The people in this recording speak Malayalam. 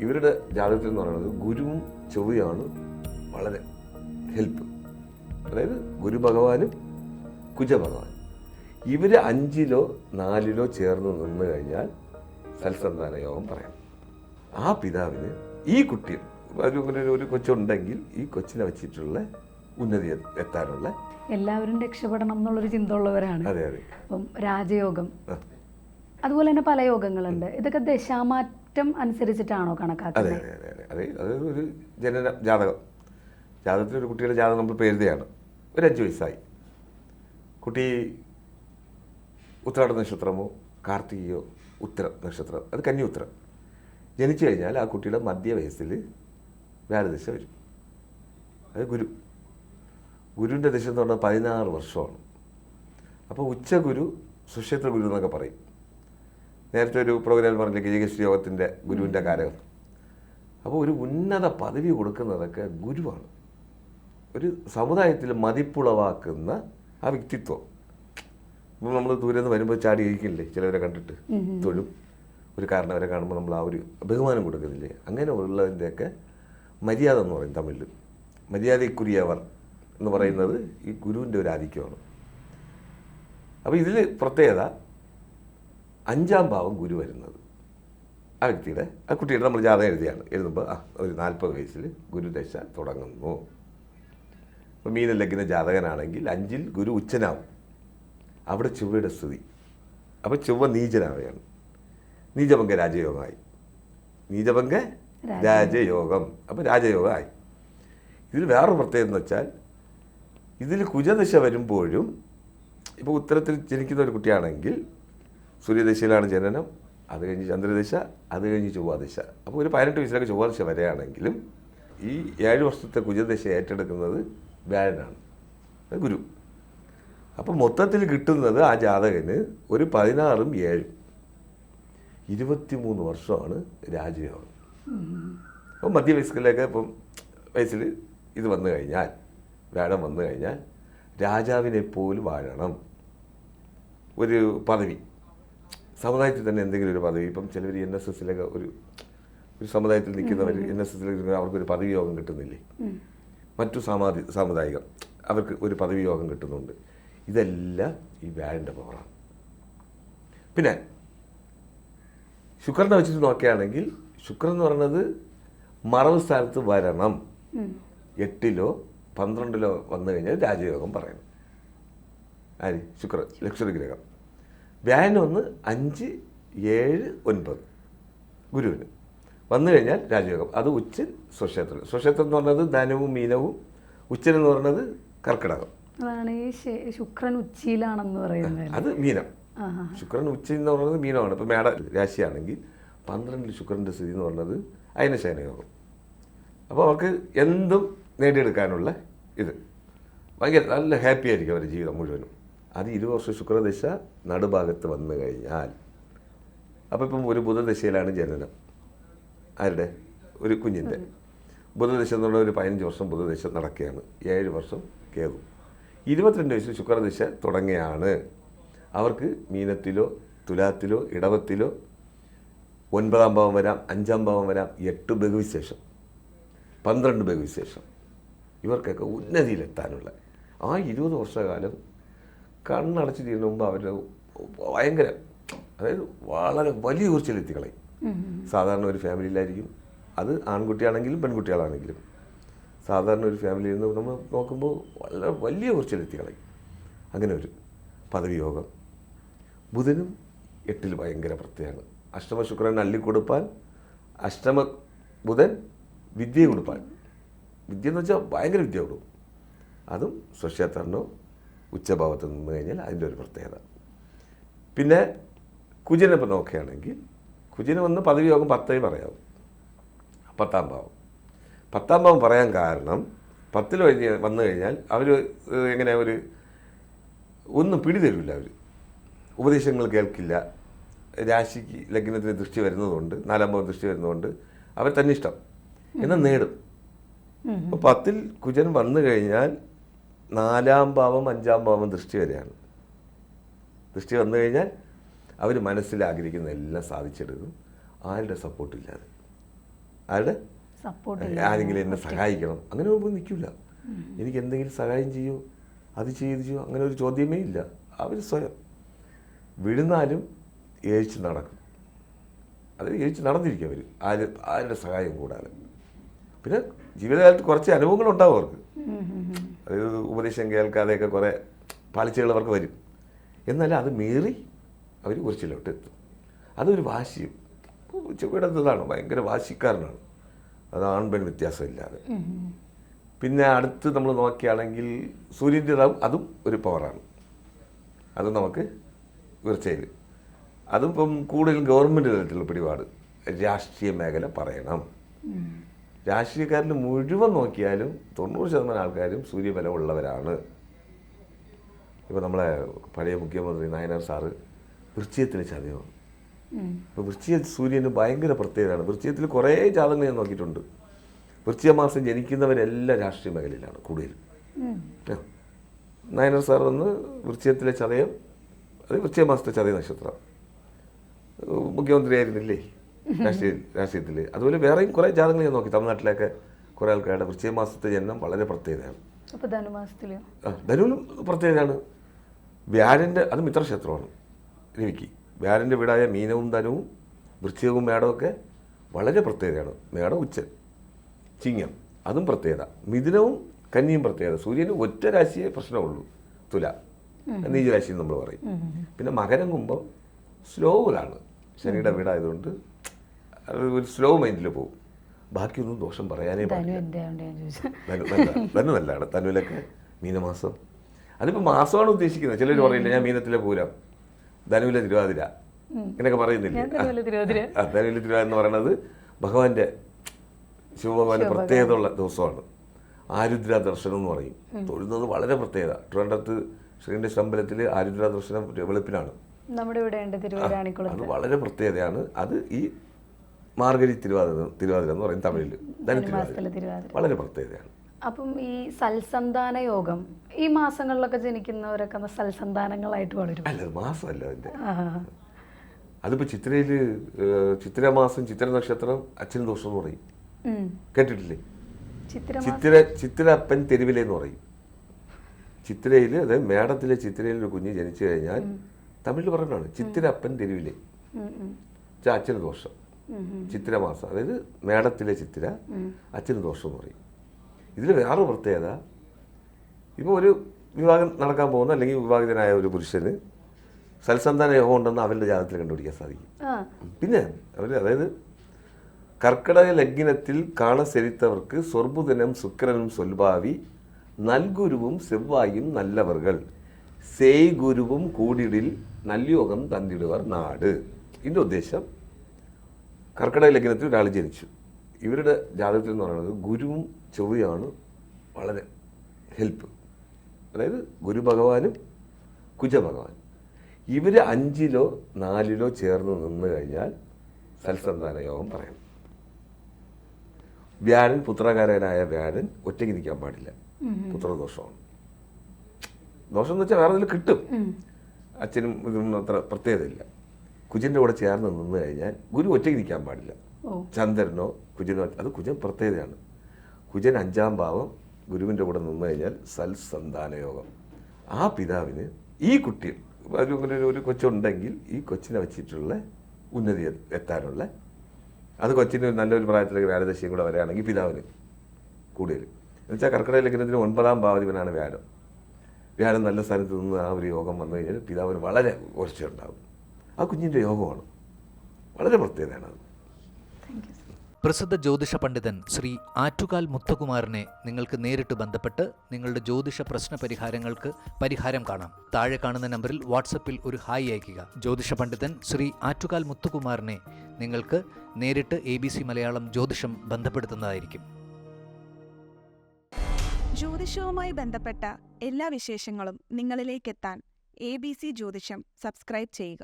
ഇവരുടെ ജാതകത്തിൽ എന്ന് പറയുന്നത് ഗുരുവും ചൊവ്വയാണ് വളരെ ഹെൽപ്പ് അതായത് ഗുരു ഭഗവാനും കുജ ഭഗവാൻ ഇവർ അഞ്ചിലോ നാലിലോ ചേർന്ന് നിന്ന് കഴിഞ്ഞാൽ സൽസന്താന യോഗം പറയാം. ആ പിതാവിന് ഈ കുട്ടി ഒരു ഒരു- കൊച്ചുണ്ടെങ്കിൽ ഈ കൊച്ചിനെ വെച്ചിട്ടുള്ള ഉന്നതി എത്താനുള്ള എല്ലാവരും രക്ഷപ്പെടണം എന്നുള്ളൊരു ചിന്ത ഉള്ളവരാണ് അതെ അതെ. അപ്പം രാജയോഗം. അതുപോലെ തന്നെ പല യോഗങ്ങളുണ്ട്. ഇതൊക്കെ ദശാമാറ്റം അനുസരിച്ചിട്ടാണോ അതെ കണക്കാക്കുന്നത്? അതെ അതെ അതെ അതെ. അത് ഒരു ജനന ജാതകം. ജാതകത്തിൽ ഒരു കുട്ടിയുടെ ജാതകം നമ്മൾ പേരുതയാണ് ഒരു അഞ്ച് വയസ്സായി. കുട്ടി ഉത്രാട നക്ഷത്രമോ കാർത്തികയോ ഉത്തര നക്ഷത്രം അത് കന്നി ഉത്തരം ജനിച്ചു കഴിഞ്ഞാൽ ആ കുട്ടിയുടെ മധ്യ മധ്യവയസ്സിൽ വ്യാഴദശ വരും. അത് ഗുരു. ഗുരുവിന്റെ ദശ എന്ന് പറഞ്ഞാൽ പതിനാറ് വർഷമാണ്. അപ്പോൾ ഉച്ചഗുരു സുക്ഷേത്ര ഗുരു എന്നൊക്കെ പറയും. നേരത്തെ ഒരു പ്രോഗ്രാം പറഞ്ഞില്ലേ ഗജകശ്രീ യോഗത്തിന്റെ ഗുരുവിന്റെ കാരകം. അപ്പോൾ ഒരു ഉന്നത പദവി കൊടുക്കുന്നതൊക്കെ ഗുരുവാണ്. ഒരു സമുദായത്തിൽ മതിപ്പുളവാക്കുന്ന ആ വ്യക്തിത്വം. ഇപ്പം നമ്മൾ ദൂരെ നിന്ന് വരുമ്പോൾ ചാടി ഇരിക്കില്ലേ ചിലവരെ കണ്ടിട്ട്. തൊഴും. ഒരു കാരണവരെ കാണുമ്പോൾ നമ്മൾ ആ ഒരു ബഹുമാനം കൊടുക്കുന്നില്ലേ? അങ്ങനെ ഉള്ളതിന്റെയൊക്കെ മര്യാദ എന്ന് പറയും തമിഴിൽ മര്യാദയ്ക്കുരിയവർ എന്ന് പറയുന്നത് ഈ ഗുരുവിന്റെ ഒരു ആധിക്യമാണ്. അപ്പോൾ ഇതിൽ പ്രത്യേകത അഞ്ചാം ഭാവം ഗുരു വരുന്നത്. ആ വ്യക്തിയുടെ ആ കുട്ടിയുടെ നമ്മൾ ജാതകം എഴുതിയാണ്. എഴുതുമ്പോൾ ആ ഒരു നാൽപ്പത് വയസ്സിൽ ഗുരുദശ തുടങ്ങുന്നു. അപ്പോൾ മീന ലഗ്ന ജാതകനാണെങ്കിൽ അഞ്ചിൽ ഗുരു ഉച്ചനാവും. അവിടെ ചൊവ്വയുടെ സ്ഥിതി അപ്പോൾ ചൊവ്വ നീചനാവുകയാണ് നീചഭംഗ രാജയോഗമായി. നീചഭംഗ രാജയോഗം. അപ്പോൾ രാജയോഗമായി. ഇതിൽ വേറൊരു പ്രത്യേകത എന്ന് വെച്ചാൽ ഇതിൽ കുജദശ വരുമ്പോഴും ഇപ്പോൾ ഉത്തരത്തിൽ ജനിക്കുന്ന ഒരു കുട്ടിയാണെങ്കിൽ സൂര്യദശയിലാണ് ജനനം അത് കഴിഞ്ഞ് ചന്ദ്രദശ അത് കഴിഞ്ഞ് ചൊവ്വാദശ. അപ്പോൾ ഒരു പതിനെട്ട് വയസ്സിലൊക്കെ ചൊവ്വാദശ വരെയാണെങ്കിലും ഈ ഏഴ് വർഷത്തെ കുജദശ ഏറ്റെടുക്കുന്നത് വ്യാഴനാണ് ഗുരു. അപ്പോൾ മൊത്തത്തിൽ കിട്ടുന്നത് ആ ജാതകന് ഒരു പതിനാറും ഏഴും. ഇരുപത്തിമൂന്ന് വർഷമാണ് രാജയോഗം. അപ്പം മധ്യവയസ്കരിലേക്ക് ഇപ്പം വയസ്സിൽ ഇത് വന്നു കഴിഞ്ഞാൽ വ്യാഴം വന്നു കഴിഞ്ഞാൽ രാജാവിനെ പോലും വാഴണം. ഒരു പദവി. സമുദായത്തിൽ തന്നെ എന്തെങ്കിലും ഒരു പദവി ഇപ്പം ചിലർ എൻ എസ് എസിലൊക്കെ ഒരു ഒരു സമുദായത്തിൽ നിൽക്കുന്നവർ എൻ എസ് എസിൽ അവർക്കൊരു പദവി യോഗം കിട്ടുന്നില്ലേ? മറ്റു സാമാധി സാമുദായികം അവർക്ക് ഒരു പദവി യോഗം കിട്ടുന്നുണ്ട്. ഇതെല്ലാം ഈ വ്യാഴന്റെ പവറാണ്. പിന്നെ ശുക്രനെ വെച്ചിട്ട് നോക്കുകയാണെങ്കിൽ ശുക്രൻ എന്ന് പറയുന്നത് മറവ് സ്ഥാനത്ത് വരണം. എട്ടിലോ പന്ത്രണ്ടിലോ വന്നു കഴിഞ്ഞാൽ രാജയോഗം പറയണം. ആര്? ശുക്ര ലക്ഷറി ഗ്രഹം. വ്യാഴം ഒന്ന് അഞ്ച് ഏഴ് ഒൻപത്. ഗുരുവിന്. വന്നു കഴിഞ്ഞാൽ രാജയോഗം. അത് ഉച്ചൻ സ്വക്ഷേത്രം. സ്വക്ഷേത്രം എന്ന് പറഞ്ഞത് ധനവും മീനവും. ഉച്ചൻ എന്ന് പറയുന്നത് കർക്കിടകം. അതാണ് ഈ ശുക്രൻ ഉച്ചയിലാണെന്ന് പറയുന്നത്. അത് മീനം. ശുക്രൻ ഉച്ച എന്ന് പറയുന്നത് മീനമാണ്. ഇപ്പം മേട രാശിയാണെങ്കിൽ പന്ത്രണ്ടിൽ ശുക്രന്റെ സ്ഥിതി എന്ന് പറയുന്നത് അയനശയനയോഗം അപ്പോൾ അവർക്ക് എന്തും നേടിയെടുക്കാനുള്ള ഇത്. ഭയങ്കര നല്ല ഹാപ്പി ആയിരിക്കും അവരുടെ ജീവിതം മുഴുവനും. അത് ഇരുവർഷം വർഷം ശുക്രദശ നടുഭാഗത്ത് വന്നു കഴിഞ്ഞാൽ. അപ്പോൾ ഇപ്പം ഒരു ബുധദശയിലാണ് ജനനം. ആരുടെ? ഒരു കുഞ്ഞിന്റെ. ബുധദശ എന്നുള്ള ഒരു പതിനഞ്ച് വർഷം ബുധദശ നടക്കുകയാണ്. ഏഴ് വർഷം കേതു. ഇരുപത്തിരണ്ട് വയസ്സിൽ ശുക്രദശ തുടങ്ങിയാണ് അവർക്ക് മീനത്തിലോ തുലാത്തിലോ ഇടവത്തിലോ ഒൻപതാം ഭാവം വരാം അഞ്ചാം ഭാവം വരാം എട്ട് ബഹുവിശേഷം. പന്ത്രണ്ട് ബഹുവിശേഷം. ഇവർക്കൊക്കെ ഉന്നതിയിലെത്താനുള്ള ആ ഇരുപത് വർഷകാലം കണ്ണടച്ച് ചെയ്യുന്ന മുമ്പ് അവർ ഭയങ്കര അതായത് വളരെ വലിയ ഉയർച്ചയിലെത്തി കളയും സാധാരണ ഒരു ഫാമിലിയിലായിരിക്കും. അത് ആൺകുട്ടിയാണെങ്കിലും പെൺകുട്ടികളാണെങ്കിലും. സാധാരണ ഒരു ഫാമിലിയിൽ നിന്ന് നമ്മൾ നോക്കുമ്പോൾ വളരെ വലിയ ഉയർച്ചയിലെത്തി കളയും അങ്ങനെ ഒരു പദവിയോഗം. ബുധനും എട്ടിൽ ഭയങ്കര പ്രത്യേകമാണ്. അഷ്ടമ ശുക്രൻ അള്ളിക്കൊടുപ്പാൻ അഷ്ടമ ബുധൻ വിദ്യ കൊടുപ്പാൻ. വിദ്യ എന്ന് വെച്ചാൽ ഭയങ്കര വിദ്യ കൊടുക്കും. അതും സ്വക്ഷേത്രനോ ഉച്ചഭാവത്ത് നിന്ന് കഴിഞ്ഞാൽ അതിന്റെ ഒരു പ്രത്യേകത. പിന്നെ കുജനെ ഇപ്പം നോക്കുകയാണെങ്കിൽ കുജന് വന്ന് പദവി യോഗം പത്തേ പറയാവും. പത്താം ഭാവം. പത്താം ഭാവം പറയാൻ കാരണം പത്തിൽ കഴിഞ്ഞ് വന്നു കഴിഞ്ഞാൽ അവർ എങ്ങനെ ഒരു ഒന്നും പിടിതരില്ല അവർ. ഉപദേശങ്ങൾ കേൾക്കില്ല. രാശിക്ക് ലഗ്നത്തിന് ദൃഷ്ടി വരുന്നതുകൊണ്ട് നാലാം ഭാവം ദൃഷ്ടി വരുന്നതുകൊണ്ട് അവർ തന്നെ ഇഷ്ടം എന്നാൽ നേടും. അപ്പോൾ പത്തിൽ കുജൻ വന്നു കഴിഞ്ഞാൽ നാലാം ഭാവം അഞ്ചാം ഭാവം ദൃഷ്ടി വരെയാണ്. ദൃഷ്ടി വന്നു കഴിഞ്ഞാൽ അവർ മനസ്സിൽ ആഗ്രഹിക്കുന്ന എല്ലാം സാധിച്ചെടുക്കും. ആരുടെ സപ്പോർട്ടില്ലാതെ ആരുടെ? സപ്പോർട്ട് ആരെങ്കിലും എന്നെ സഹായിക്കണം. അങ്ങനെ മുമ്പ് നിൽക്കില്ല. എനിക്ക് എന്തെങ്കിലും സഹായം ചെയ്യോ അത് ചെയ്ത് ചെയ്യോ അങ്ങനെ ഒരു ചോദ്യമേ ഇല്ല. അവർ സ്വയം വിടുന്നാലും ഏഴിച്ച് നടക്കും. അത് ഏഴിച്ച് നടന്നിരിക്കും അവർ ആര് ആരുടെ സഹായം കൂടാതെ. പിന്നെ ജീവിതകാലത്ത് കുറച്ച് അനുഭവങ്ങളുണ്ടാവും അവർക്ക്. അതായത് ഉപദേശം കേൾക്കാതെയൊക്കെ കുറേ പാളിച്ചകൾ അവർക്ക് വരും. എന്നാലും അത് മീറി അവർ കുറച്ചിലോട്ട് എത്തും. അതൊരു വാശിയും. ചെവിടത്തതാണ്. ഭയങ്കര വാശിക്കാരനാണ്. അത് ആൺപെൺ വ്യത്യാസമില്ലാതെ. പിന്നെ അടുത്ത് നമ്മൾ നോക്കിയാണെങ്കിൽ സൂര്യന്റെ അതും ഒരു പവറാണ്. അത് നമുക്ക് തീർച്ചയായും അതും ഇപ്പം കൂടുതലും ഗവൺമെന്റ് തലത്തിലുള്ള പിടിപാട്. രാഷ്ട്രീയ മേഖല പറയണം. രാഷ്ട്രീയക്കാരിൽ മുഴുവൻ നോക്കിയാലും തൊണ്ണൂറ് ശതമാനം ആൾക്കാരും സൂര്യബലമുള്ളവരാണ് ഇപ്പോൾ നമ്മളെ പഴയ മുഖ്യമന്ത്രി നായനാർ സാറ് വൃശ്ചികത്തിലെ ചതയമാണ് ഇപ്പോൾ വൃശ്ചിക സൂര്യന് ഭയങ്കര പ്രത്യേകതയാണ്. വൃശ്ചികത്തിൽ കുറേ ജാതകങ്ങൾ ഞാൻ നോക്കിയിട്ടുണ്ട്. വൃശ്ചിക മാസം ജനിക്കുന്നവരെല്ലാം രാഷ്ട്രീയ മേഖലയിലാണ് കൂടുതലും നയനർ സാർ വന്ന് വൃശ്ചികത്തിലെ ചതയം അത് വൃശ്ചിക മാസത്തെ ചതയ നക്ഷത്രം. മുഖ്യമന്ത്രി ആയിരുന്നില്ലേ? രാഷ്ട്രീയ രാഷ്ട്രീയത്തിൽ അതുപോലെ വേറെയും കുറേ ജാതകങ്ങൾ ഞാൻ നോക്കി. തമിഴ്നാട്ടിലൊക്കെ കുറേ ആൾക്കാരുടെ വൃശ്ചിക മാസത്തെ ജനനം വളരെ പ്രത്യേകതയാണ്. ധനുവിലും പ്രത്യേകതയാണ്. വ്യാഴന്റെ അത് മിത്രക്ഷേത്രമാണ് രവിക്ക്. വ്യാഴന്റെ വീടായ മീനവും ധനുവും വൃശ്ചികവും മേടമൊക്കെ വളരെ പ്രത്യേകതയാണ്. മേടം ഉച്ചൻ ചിങ്ങം അതും പ്രത്യേകത. മിഥുനവും കന്നിയും പ്രത്യേകത. സൂര്യന് ഒറ്റ രാശിയെ പ്രശ്നമുള്ളൂ തുല. നീചരാശി നമ്മൾ പറയും. പിന്നെ മകരം കുംഭം സ്ലോവിലാണ് ശനിയുടെ വീടായതുകൊണ്ട് ഒരു സ്ലോ മൈൻഡിൽ പോകും ബാക്കിയൊന്നും ദോഷം പറയാനേ ധനു നല്ലതാണ്. ധനുവിലൊക്കെ മീനമാസം. അതിപ്പോൾ മാസമാണ് ഉദ്ദേശിക്കുന്നത്. ചിലർ പറയില്ല ഞാൻ മീനത്തിലെ പൂരം ധനുവിലെ തിരുവാതിര ഇങ്ങനെയൊക്കെ പറയുന്നില്ല? ധനുവിലെ തിരുവാതിര. എന്ന് പറയുന്നത് ഭഗവാന്റെ ശിവഭഗവാന്റെ പ്രത്യേകത ഉള്ള ദിവസമാണ്. ആരുദ്ര ദർശനം എന്ന് പറയും. തൊഴുന്നത് വളരെ പ്രത്യേകത. ട്രിവാൻഡ്രത്ത് ശ്രീന്റെ ശമ്പലത്തിൽ ആരുദ്ര ദർശനം വെളുപ്പിനാണ്. നമ്മുടെ ഇവിടെ അത് വളരെ പ്രത്യേകതയാണ്. അത് ഈ മാർഗരി തിരുവാതിര തിരുവാതിര എന്ന് പറയും തമിഴിൽ. വളരെ പ്രത്യേകതയാണ്. അപ്പം ഈ സൽസന്താന യോഗം ഈ മാസങ്ങളിലൊക്കെ ജനിക്കുന്നവരൊക്കെ സൽസന്താനങ്ങളായിട്ട് വളരും. അല്ല മാസമല്ല അതിന്റെ. അതിപ്പോൾ ചിത്രയിൽ ചിത്രമാസം ചിത്ര നക്ഷത്രം അച്ഛൻ ദോഷം എന്ന് പറയും. കേട്ടിട്ടില്ലേ? ചിത്ര ചിത്ര അപ്പൻ തെരുവിലെ എന്ന് പറയും. ചിത്രയിൽ അതായത് മേടത്തിലെ ചിത്രയിൽ ഒരു കുഞ്ഞ് ജനിച്ചു കഴിഞ്ഞാൽ തമിഴിൽ പറഞ്ഞാണ് ചിത്ര അപ്പൻ തെരുവിലെ. അച്ഛന് ദോഷം. ചിത്രമാസം അതായത് മേടത്തിലെ ചിത്ര അച്ഛന് ദോഷം എന്ന് പറയും. ഇതിൽ വേറൊരു പ്രത്യേകത ഇപ്പോൾ ഒരു വിവാഹം നടക്കാൻ പോകുന്ന അല്ലെങ്കിൽ വിവാഹിതനായ ഒരു പുരുഷന് സൽസന്താന യോഗം ഉണ്ടെന്ന് അവരുടെ ജാതത്തിൽ കണ്ടുപിടിക്കാൻ സാധിക്കും. പിന്നെ അവർ അതായത് കർക്കിടക ലഗ്നത്തിൽ കാണ സെരിത്തവർക്ക് സ്വർബുദനം ശുക്രനും സ്വൽഭാവി നൽഗുരുവും സെവ്വായും നല്ലവർകൾ സേയ് ഗുരുവും കൂടിടിൽ നല്യോഗം തന്നിടുവർ നാട്. ഇതിന്റെ ഉദ്ദേശം കർക്കിടക ലഗ്നത്തിൽ ഒരാൾ ജനിച്ചു. ഇവരുടെ ജാതകത്തിൽ എന്ന് പറയുന്നത് ഗുരുവും ചൊവ്വയാണ് വളരെ ഹെൽപ്പ് അതായത് ഗുരു ഭഗവാനും കുജ ഭഗവാനും. ഇവർ അഞ്ചിലോ നാലിലോ ചേർന്ന് നിന്ന് കഴിഞ്ഞാൽ സൽസന്താന യോഗം പറയണം. വ്യാഴൻ പുത്രകാരനായ വ്യാഴൻ ഒറ്റയ്ക്ക് നിൽക്കാൻ പാടില്ല. പുത്രദോഷമാണ്. ദോഷം എന്ന് വെച്ചാൽ വേറെ എന്തെങ്കിലും കിട്ടും. അച്ഛനും ഇതൊന്നും അത്ര പ്രത്യേകതയില്ല. കുജന്റെ കൂടെ ചേർന്ന് നിന്ന് കഴിഞ്ഞാൽ ഗുരു ഒറ്റയ്ക്ക് നിൽക്കാൻ പാടില്ല. ചന്ദ്രനോ കുജനോ അത് കുജൻ പ്രത്യേകതയാണ്. കുജൻ അഞ്ചാം ഭാവം ഗുരുവിന്റെ കൂടെ നിന്ന് കഴിഞ്ഞാൽ സൽസന്താന യോഗം ആ പിതാവിന് ഈ കുട്ടി ഒരു അങ്ങനെ ഒരു- ഒരു കൊച്ചുണ്ടെങ്കിൽ ഈ കൊച്ചിനെ വെച്ചിട്ടുള്ള ഉന്നതി എത്താനുള്ള അത് കൊച്ചിന് നല്ലൊരു പ്രായത്തിലേക്ക് വ്യാഴദശയും കൂടെ വരികയാണെങ്കിൽ പിതാവിന് കൂടുതൽ. എന്നുവെച്ചാൽ കർക്കിടക ലഗ്നത്തിന് ഒൻപതാം ഭാവതിവനാണ് വ്യാഴം. വ്യാഴം നല്ല സ്ഥാനത്ത് നിന്ന് ആ ഒരു യോഗം വന്നു കഴിഞ്ഞാൽ പിതാവിന് വളരെ ഉയർച്ചയുണ്ടാകും. ആ കുഞ്ഞിന്റെ യോഗമാണ്. വളരെ പ്രത്യേകതയാണ് അത്. പ്രസിദ്ധ ജ്യോതിഷ പണ്ഡിതൻ ശ്രീ ആറ്റുകാൽ മുത്തകുമാരനെ നിങ്ങൾക്ക് നേരിട്ട് ബന്ധപ്പെട്ട് നിങ്ങളുടെ ജ്യോതിഷ പ്രശ്ന പരിഹാരങ്ങൾക്ക് പരിഹാരം കാണാം. താഴെ കാണുന്ന നമ്പറിൽ വാട്സപ്പിൽ ഒരു ഹായ് അയയ്ക്കുക. ജ്യോതിഷ പണ്ഡിതൻ ശ്രീ ആറ്റുകാൽ മുത്തുകുമാറിനെ നിങ്ങൾക്ക് നേരിട്ട് എ ബി സി മലയാളം ജ്യോതിഷം ബന്ധപ്പെടുത്തുന്നതായിരിക്കും. ജ്യോതിഷവുമായി ബന്ധപ്പെട്ട എല്ലാ വിശേഷങ്ങളും നിങ്ങളിലേക്കെത്താൻ A B C Jyothisham subscribe ചെയ്യുക.